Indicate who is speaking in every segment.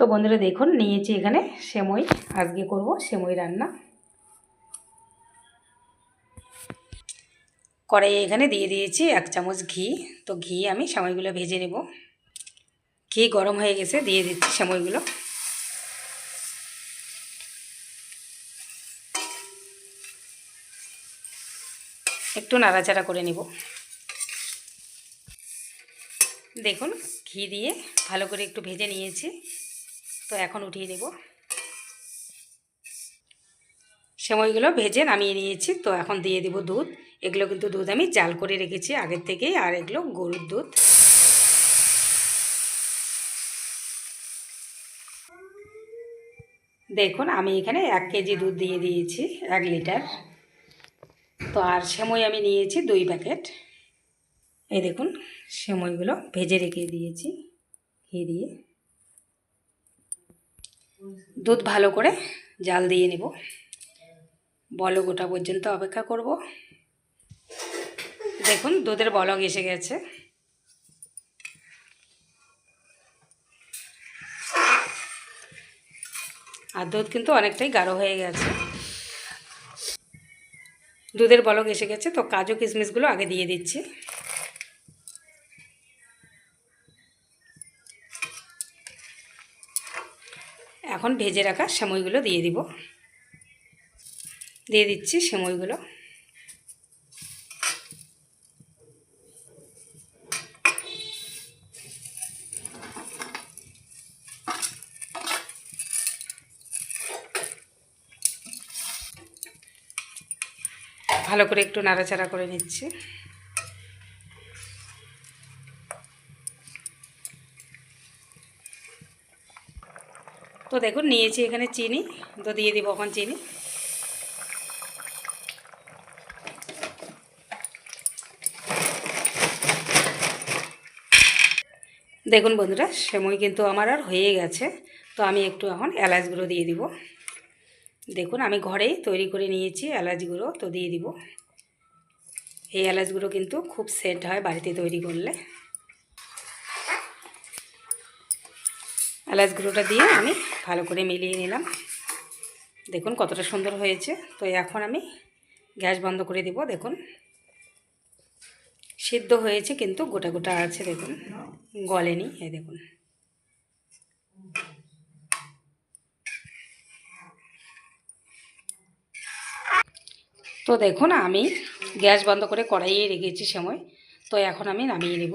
Speaker 1: তো বন্ধুরা দেখুন, নিয়েছি এখানে সেমই, আজকে করব সেমই রান্না। কড়াইয়ে এখানে দিয়ে দিয়েছি এক চামচ ঘি, তো ঘি আমি সেমইগুলো ভেজে নেব। ঘি গরম হয়ে গেছে, দিয়ে দিচ্ছি সেমইগুলো। একটু নাড়াচাড়া করে নেব। দেখুন, ঘি দিয়ে ভালো করে একটু ভেজে নিয়েছি। তো এখন উঠিয়ে নেব। সময়গুলো ভেজে নামিয়ে নিয়েছি, তো এখন দিয়ে দেব দুধ। এগুলো কিন্তু দুধ আমি জাল করে রেখেছি আগের থেকেই, আর এগুলো গরুর দুধ। দেখুন, আমি এখানে এক কেজি দুধ দিয়ে দিয়েছি, এক লিটার। তো আর সেমই আমি নিয়েছি দুই প্যাকেট। এই দেখুন, সেমইগুলো ভেজে রেখে দিয়েছি, ঘি দিয়ে। দুধ ভালো করে জাল দিয়ে নেব। বলক ওটা পর্যন্ত অপেক্ষা করব। দেখুন, দুধের বলক এসে গেছে। আর দুধ কিন্তু অনেকটাই গাঢ় হয়ে গেছে। দুধের বলক এসে গেছে, তো কাজু কিশমিশগুলো আগে দিয়ে দিচ্ছি। এখন ভেজে রাখা সেমইগুলো দিয়ে দিব। দিয়ে দিচ্ছি সেমইগুলো। ভালো করে একটু নাড়াচাড়া করে নিচ্ছি। তো দেখুন, নিয়েছি এখানে চিনি, তো দিয়ে দিব এখন চিনি। দেখুন বন্ধুরা সময় কিন্তু আমার আর হয়ে গেছে। তো আমি একটু এখন এলাচ গুঁড়ো দিয়ে দিব। দেখুন, আমি ঘরেই তৈরি করে নিয়েছি এলাচ গুঁড়ো, তো দিয়ে দিব। এই এলাচ গুঁড়ো কিন্তু খুব সেন্ট হয় বাড়িতে তৈরি করলে। এলাচ গুঁড়োটা দিয়ে আমি ভালো করে মিলিয়ে নিলাম। দেখুন কতটা সুন্দর হয়েছে। তো এখন আমি গ্যাস বন্ধ করে দিব, দেখুন। সিদ্ধ হয়েছে কিন্তু গোটা গোটা আছে, দেখুন। গলেনি, এই দেখুন। তো দেখুন আমি গ্যাস বন্ধ করে কড়াইয়ে রেখেছি সময়। তো এখন আমি নামিয়ে নেব।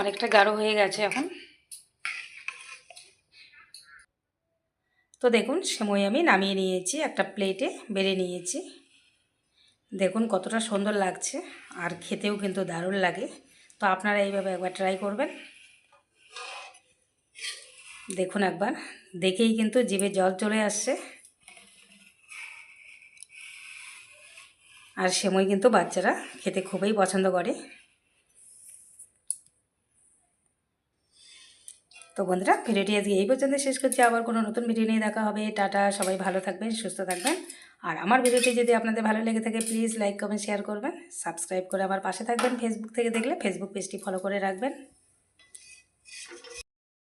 Speaker 1: অনেকটা গাঢ় হয়ে গেছে এখন। তো দেখুন সময় আমি নামিয়ে নিয়েছি, একটা প্লেটে বেড়ে নিয়েছি। দেখুন কতটা সুন্দর লাগছে, আর খেতেও কিন্তু দারুণ লাগে। তো আপনারা এইভাবে একবার ট্রাই করবেন। দেখুন একবার, দেখেই কিন্তু জিভে জল চলে আসছে। আর সেমই কিন্তু বাচ্চারা খেতে খুবই পছন্দ করে। তো বন্ধুরা, ভিডিওটি আজকে এই পর্যন্ত শেষ করছি। আবার কোনো নতুন ভিডিও নিয়ে দেখা হবে। টাটা, সবাই ভালো থাকবেন, সুস্থ থাকবেন। আর আমার ভিডিওটি যদি আপনাদের ভালো লেগে থাকে প্লিজ লাইক কমেন্ট শেয়ার করবেন। সাবস্ক্রাইব করে আমার পাশে থাকবেন। ফেসবুক থেকে দেখলে ফেসবুক পেজটি ফলো করে রাখবেন।